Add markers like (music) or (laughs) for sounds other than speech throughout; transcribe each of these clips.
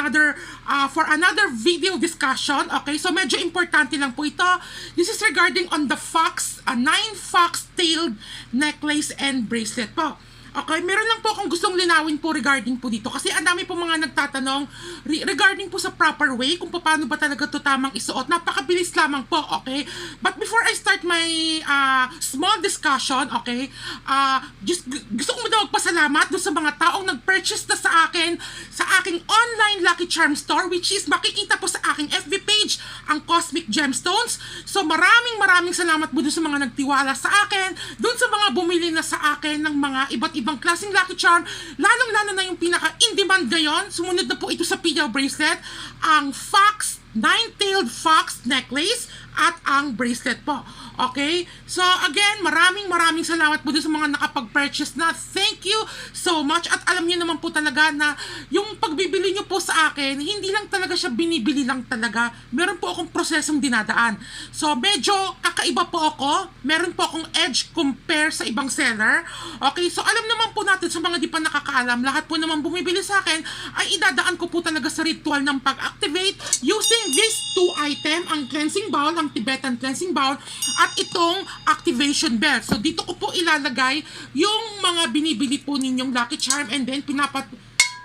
another uh, for another video discussion. Okay, so medyo importante lang po ito. This is regarding on the fox, a nine fox-tailed necklace and bracelet po. Okay, meron lang po akong gustong linawin po regarding po dito kasi ang dami po mga nagtatanong re- regarding po sa proper way kung paano ba talaga to tamang isuot. Napakabilis lamang po, okay? But before I start my uh, small discussion, okay, uh, just gu- gusto ko muna magpasalamat doon sa mga taong nag-purchase na sa akin sa aking online Lucky Charm store which is makikita po sa aking FB page ang Cosmic Gemstones. So maraming maraming salamat po doon sa mga nagtiwala sa akin, doon sa mga bumili na sa akin ng mga iba't ibang klaseng Lucky Charm, lalong-lalo na yung pinaka-in-demand ngayon, sumunod na po ito sa PL bracelet, ang Fox Nine-Tailed Fox Necklace at ang bracelet po. Okay? So again, maraming maraming salamat po dun sa mga nakapag-purchase na. Thank you so much. At alam niyo naman po talaga na yung pagbibili niyo po sa akin, hindi lang talaga siya binibili lang talaga. Meron po akong prosesong dinadaan. So medyo kakaiba po ako. Meron po akong edge compare sa ibang seller. Okay? So alam naman po natin sa mga di pa nakakaalam, lahat po naman bumibili sa akin ay idadaan ko po talaga sa ritual ng pag-activate using these two item, ang cleansing bowl, ang Tibetan cleansing bowl, at itong activation bell. So dito ko po ilalagay yung mga binibili po ninyong Lucky Charm and then pinapat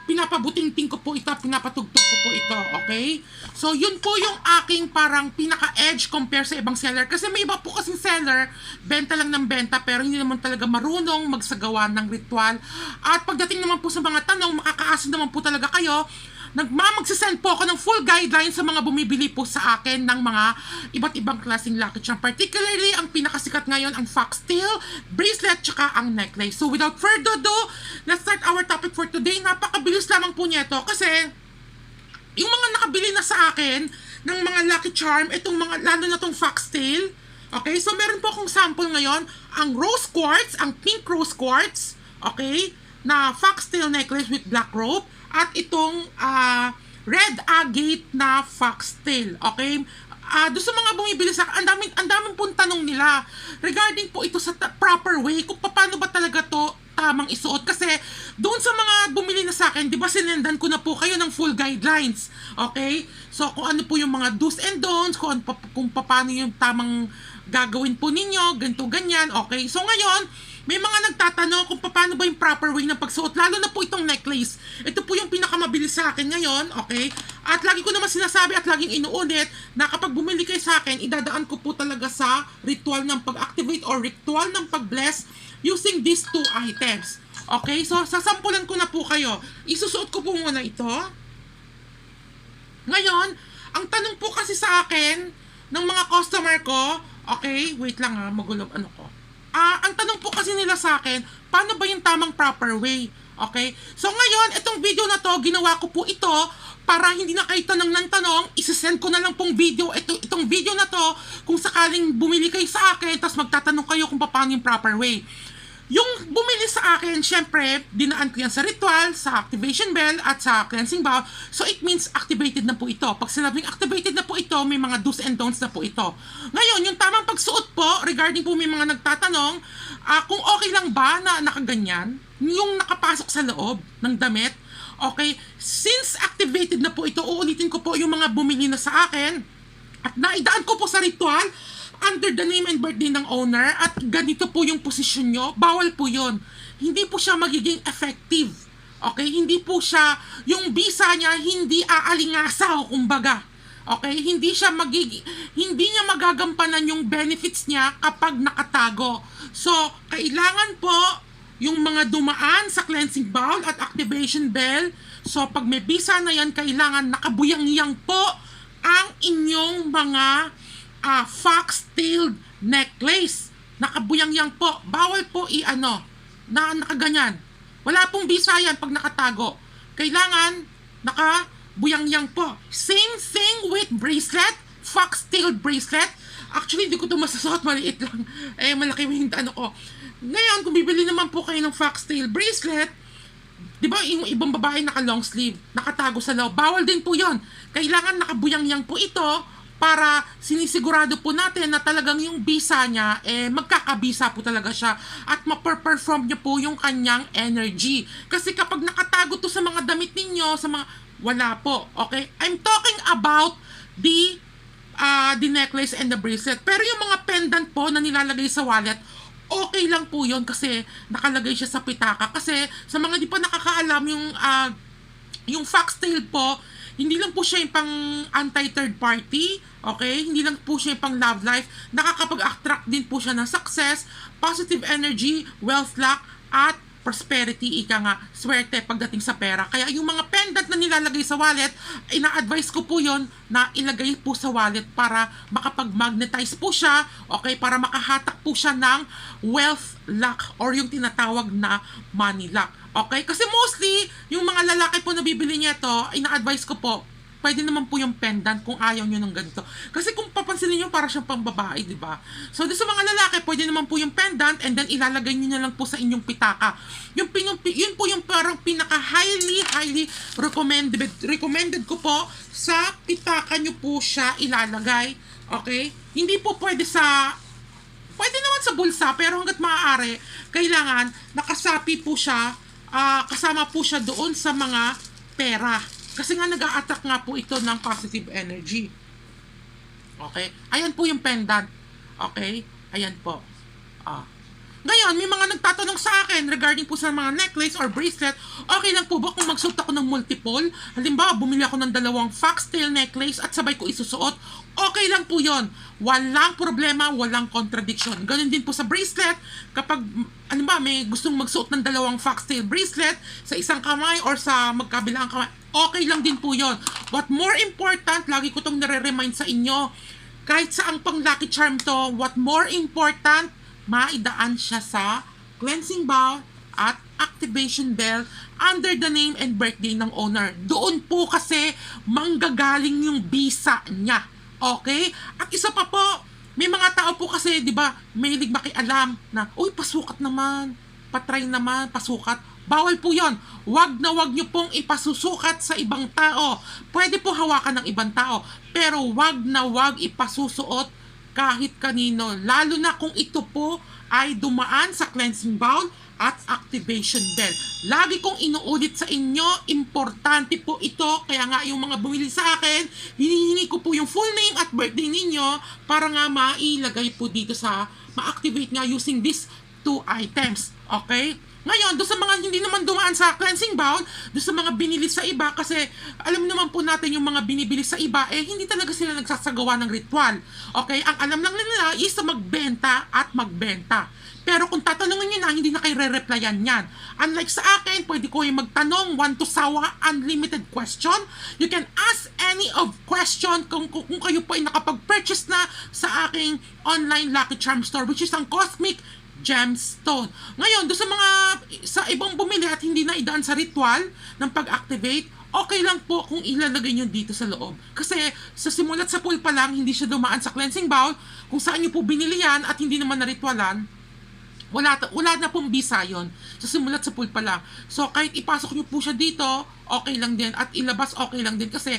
pinapabutingting ko po ito, pinapatugtog ko po ito, okay? So, yun po yung aking parang pinaka-edge compare sa ibang seller. Kasi may iba po kasing seller, benta lang ng benta, pero hindi naman talaga marunong magsagawa ng ritual. At pagdating naman po sa mga tanong, makakaasa naman po talaga kayo, nagmamagsasend po ako ng full guidelines sa mga bumibili po sa akin ng mga iba't ibang klaseng lucky charm. Particularly, ang pinakasikat ngayon, ang foxtail, bracelet, tsaka ang necklace. So, without further ado, let's start our topic for today. Napakabilis lamang po nito kasi yung mga nakabili na sa akin ng mga lucky charm, itong mga, lalo na tong foxtail, okay? So, meron po akong sample ngayon, ang rose quartz, ang pink rose quartz, okay? Na foxtail necklace with black rope, at itong ah, red agate na foxtail, okay? Ah, doon sa mga bumibili sa ang daming ang daming pong tanong nila regarding po ito sa proper way kung paano ba talaga to tamang isuot kasi doon sa mga bumili na sa akin, 'di ba sinendan ko na po kayo ng full guidelines. Okay? So kung ano po yung mga do's and don'ts, kung, ano kung paano yung tamang gagawin po ninyo, ganito ganyan. Okay? So ngayon, may mga nagtatanong kung paano ba yung proper way ng pagsuot, lalo na po itong necklace. Ito po yung pinakamabilis sa akin ngayon, okay? At lagi ko naman sinasabi at laging inuulit na kapag bumili kayo sa akin, idadaan ko po talaga sa ritual ng pag-activate or ritual ng pag-bless using these two items. Okay? So, sasampulan ko na po kayo. Isusuot ko po muna ito. Ngayon, ang tanong po kasi sa akin ng mga customer ko, okay, wait lang ha, magulo ano ko. Ah, ang tanong po kasi nila sa akin, paano ba yung tamang proper way? Okay? So ngayon, itong video na to, ginawa ko po ito para hindi na kayo tanong ng tanong, isasend ko na lang pong video, ito, itong video na to, kung sakaling bumili kayo sa akin, tapos magtatanong kayo kung paano yung proper way. Yung bumili sa akin, syempre, dinaan ko yan sa ritual, sa activation bell, at sa cleansing bowl. So, it means activated na po ito. Pag sinabing activated na po ito, may mga do's and don'ts na po ito. Ngayon, yung tamang pagsuot po, regarding po may mga nagtatanong, ah, kung okay lang ba na nakaganyan, yung nakapasok sa loob ng damit, okay, since activated na po ito, uulitin ko po yung mga bumili na sa akin, at naidaan ko po sa ritual, under the name and birthday ng owner at ganito po yung posisyon nyo, bawal po yon. Hindi po siya magiging effective. Okay? Hindi po siya, yung visa niya hindi aalingasaw, kumbaga. Okay? Hindi siya magiging, hindi niya magagampanan yung benefits niya kapag nakatago. So, kailangan po yung mga dumaan sa cleansing bowl at activation bell. So, pag may visa na yan, kailangan nakabuyang-iyang po ang inyong mga ah, fox-tailed necklace. Nakabuyang-yang po. Bawal po i-ano, na nakaganyan. Wala pong visa yan pag nakatago. Kailangan nakabuyang-yang po. Same thing with bracelet, fox-tailed bracelet. Actually, hindi ko ito masasuot, maliit lang. Eh, malaki yung ano ko. Ngayon, kung bibili naman po kayo ng foxtail bracelet, Di ba yung ibang babae naka long sleeve, nakatago sa loob, bawal din po yon. Kailangan nakabuyang-yang po ito para sinisigurado po natin na talagang yung visa niya, eh, magkakabisa po talaga siya at ma-perform niya po yung kanyang energy. Kasi kapag nakatago to sa mga damit ninyo, sa mga, wala po, okay? I'm talking about the ah the necklace and the bracelet. Pero yung mga pendant po na nilalagay sa wallet, okay lang po yun kasi nakalagay siya sa pitaka. Kasi sa mga di pa nakakaalam, yung, ah, yung foxtail po, hindi lang po siya yung pang anti-third party, okay? Hindi lang po siya yung pang love life. Nakakapag-attract din po siya ng success, positive energy, wealth luck, at prosperity, ika nga, swerte pagdating sa pera. Kaya yung mga pendant na nilalagay sa wallet, ina-advise ko po yon na ilagay po sa wallet para makapag-magnetize po siya, okay, para makahatak po siya ng wealth luck or yung tinatawag na money luck. Okay? Kasi mostly, yung mga lalaki po na bibili niya ito, ina-advise ko po, pwede naman po yung pendant kung ayaw nyo ng ganito. Kasi kung papansinin nyo, para siyang pambabae, di ba? So, sa mga lalaki, pwede naman po yung pendant and then ilalagay nyo na lang po sa inyong pitaka. Yung, yung, yun po yung parang pinaka highly, highly recommended, recommended ko po sa pitaka nyo po siya ilalagay. Okay? Hindi po pwede sa Pwede naman sa bulsa, pero hanggat maaari, kailangan nakasapi po siya, ah, kasama po siya doon sa mga pera. Kasi nga nag attract nga po ito ng positive energy. Okay? Ayan po yung pendant. Okay? Ayan po. Ah. Ngayon, may mga nagtatanong sa akin regarding po sa mga necklace or bracelet, okay lang po ba kung magsuot ako ng multiple? Halimbawa, bumili ako ng dalawang foxtail necklace at sabay ko isusuot, okay lang po yon. Walang problema, walang contradiction. Ganun din po sa bracelet, kapag, ano ba, may gustong magsuot ng dalawang foxtail bracelet sa isang kamay or sa magkabilang kamay, okay lang din po yon. What more important, lagi ko itong nare-remind sa inyo, kahit sa ang pang lucky charm to, what more important, maidaan siya sa cleansing bowl at activation bell under the name and birthday ng owner. Doon po kasi manggagaling yung visa niya. Okay? At isa pa po, may mga tao po kasi, di ba, may makialam na, uy, pasukat naman, patry naman, pasukat. Bawal po yon. Wag na wag nyo pong ipasusukat sa ibang tao. Pwede po hawakan ng ibang tao. Pero wag na wag ipasusuot kahit kanino, lalo na kung ito po ay dumaan sa cleansing bowl at activation bell. Lagi kong inuulit sa inyo, importante po ito, kaya nga yung mga bumili sa akin, hinihingi ko po yung full name at birthday ninyo para nga mailagay po dito sa, ma-activate nga using these two items. Okay? Ngayon, doon sa mga hindi naman dumaan sa cleansing bowl, doon sa mga binili sa iba, kasi alam naman po natin yung mga binibili sa iba, eh hindi talaga sila nagsasagawa ng ritual. Okay? Ang alam lang nila is magbenta at magbenta. Pero kung tatanungin nyo na, hindi na kayo re-replyan yan. Unlike sa akin, pwede ko yung magtanong, one to sawa, unlimited question. You can ask any of question kung, kung, kung kayo po ay nakapag-purchase na sa aking online Lucky Charm store, which is ang Cosmic gemstone. Ngayon, doon sa mga sa ibang bumili at hindi na idaan sa ritual ng pag-activate, okay lang po kung ilalagay nyo dito sa loob. Kasi sa simulat sa pool pa lang, hindi siya dumaan sa cleansing bowl. Kung saan nyo po binili yan at hindi naman na ritualan, wala, wala na pong visa yon sa simulat sa pool pa lang. So, kahit ipasok nyo po siya dito, okay lang din. At ilabas, okay lang din. Kasi,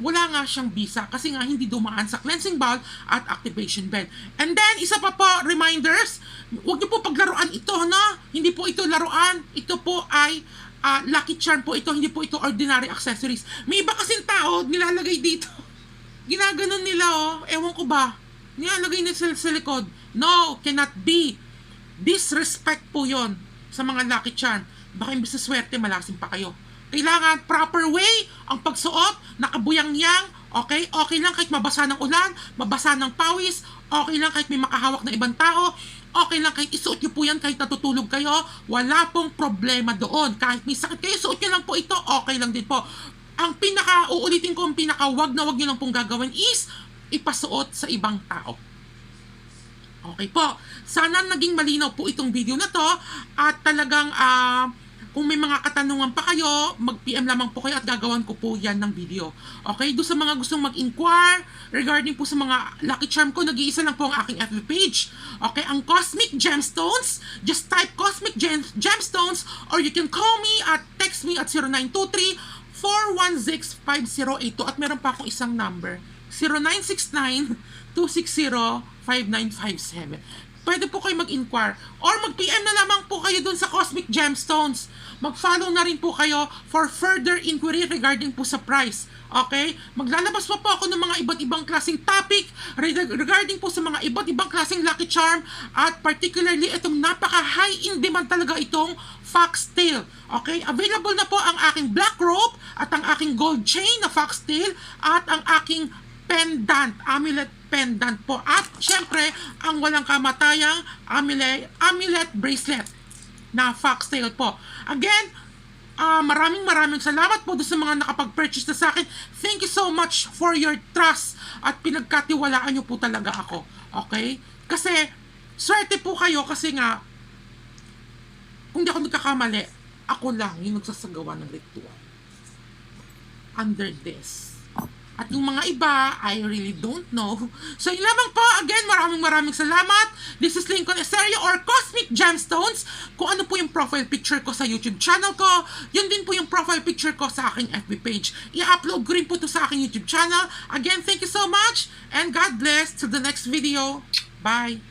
wala nga siyang visa kasi nga hindi dumaan sa cleansing bowl at activation bell. And then, isa pa po, reminders, huwag niyo po paglaruan ito, no? Hindi po ito laruan. Ito po ay ah, lucky charm po ito, hindi po ito ordinary accessories. May iba kasing tao, nilalagay dito. (laughs) Ginaganon nila, oh. Ewan ko ba. Nilalagay nila sa, sa likod. No, cannot be. Disrespect po yon sa mga lucky charm. Baka imbis na swerte, malasin pa kayo. Kailangan proper way ang pagsuot, nakabuyang-yang, okay? Okay lang kahit mabasa ng ulan, mabasa ng pawis, okay lang kahit may makahawak na ibang tao, okay lang kahit isuot nyo po yan kahit natutulog kayo, wala pong problema doon. Kahit may sakit kayo, suot nyo lang po ito, okay lang din po. Ang pinaka, uulitin ko, ang pinaka wag na wag nyo lang pong gagawin is ipasuot sa ibang tao. Okay po. Sana naging malinaw po itong video na to at talagang ah kung may mga katanungan pa kayo, mag-PM lamang po kayo at gagawan ko po yan ng video. Okay? Doon sa mga gustong mag-inquire regarding po sa mga Lucky Charm ko, nag-iisa lang po ang aking FB page. Okay? Ang Cosmic Gemstones, just type Cosmic Gem Gemstones or you can call me at text me at 0923 416-5082 at meron pa akong isang number 0969-260-5957. Pwede po kayo mag-inquire. Or mag-PM na lamang po kayo dun sa Cosmic Gemstones. Mag-follow na rin po kayo for further inquiry regarding po sa price. Okay? Maglalabas pa po ako ng mga iba't ibang klaseng topic reg- regarding po sa mga iba't ibang klaseng Lucky Charm at particularly itong napaka-high in demand talaga itong foxtail. Okay? Available na po ang aking black rope at ang aking gold chain na foxtail at ang aking pendant, amulet pendant po. At syempre, ang walang kamatayang amulet, amulet bracelet na foxtail po. Again, ah maraming maraming salamat po sa mga nakapag-purchase na sa akin. Thank you so much for your trust at pinagkatiwalaan nyo po talaga ako. Okay? Kasi, swerte po kayo kasi nga, kung di ako nagkakamali, ako lang yung nagsasagawa ng ritual. Under this. At yung mga iba, I really don't know. So yun lamang po, again, maraming maraming salamat. This is Lincoln Eserio or Cosmic Gemstones. Kung ano po yung profile picture ko sa YouTube channel ko, yun din po yung profile picture ko sa aking FB page. I-upload ko rin po to sa aking YouTube channel. Again, thank you so much and God bless to the next video. Bye!